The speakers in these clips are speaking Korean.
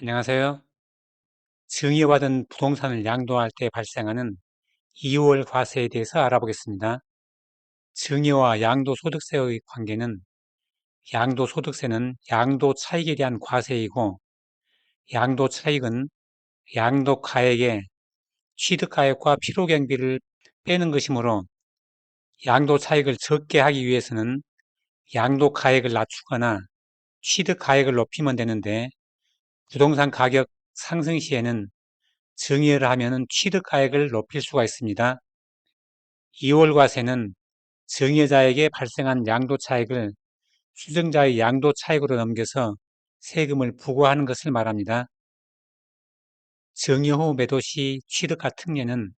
안녕하세요. 증여받은 부동산을 양도할 때 발생하는 2월 과세에 대해서 알아보겠습니다. 증여와 양도소득세의 관계는 양도소득세는 양도 차익에 대한 과세이고 양도 차익은 양도가액에 취득가액과 필요경비를 빼는 것이므로 양도 차익을 적게 하기 위해서는 양도가액을 낮추거나 취득가액을 높이면 되는데 부동산 가격 상승 시에는 증여를 하면 취득가액을 높일 수가 있습니다. 2월 과세는 증여자에게 발생한 양도 차익을 수증자의 양도 차익으로 넘겨서 세금을 부과하는 것을 말합니다. 증여 후 매도 시 취득가 특례는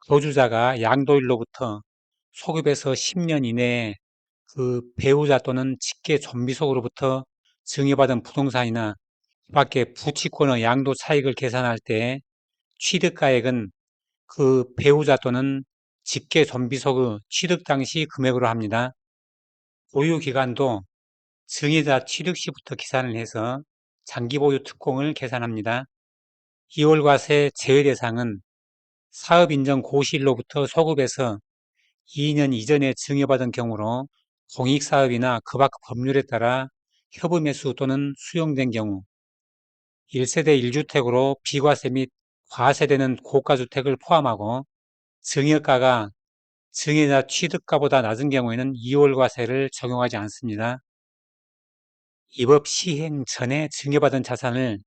거주자가 양도일로부터 소급에서 10년 이내에 그 배우자 또는 직계 존비속으로부터 증여받은 부동산이나 밖에 부치권의 양도 차익을 계산할 때 취득가액은 그 배우자 또는 직계 존비속의 취득 당시 금액으로 합니다. 보유 기간도 증여자 취득 시부터 계산을 해서 장기 보유 특공을 계산합니다. 2월 과세 제외 대상은 사업 인정 고시일로부터 소급해서 2년 이전에 증여받은 경우로 공익사업이나 그밖 법률에 따라 협의 매수 또는 수용된 경우 1세대 1주택으로 비과세 및 과세되는 고가주택을 포함하고 증여가가 증여자 취득가보다 낮은 경우에는 2월 과세를 적용하지 않습니다. 입업 시행 전에 증여받은 자산을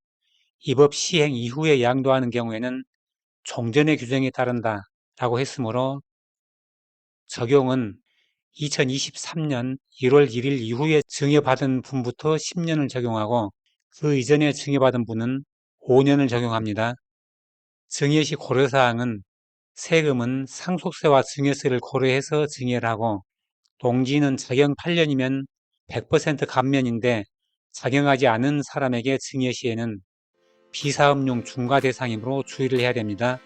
입업 시행 이후에 양도하는 경우에는 종전의 규정에 따른다 라고 했으므로 적용은 2023년 1월 1일 이후에 증여받은 분부터 10년을 적용하고 그 이전에 증여받은 분은 5년을 적용합니다. 증여 시 고려사항은 세금은 상속세와 증여세를 고려해서 증여를 하고 동지는 자경 8년이면 100% 감면인데 자경하지 않은 사람에게 증여 시에는 비사업용 중과 대상이므로 주의를 해야 됩니다.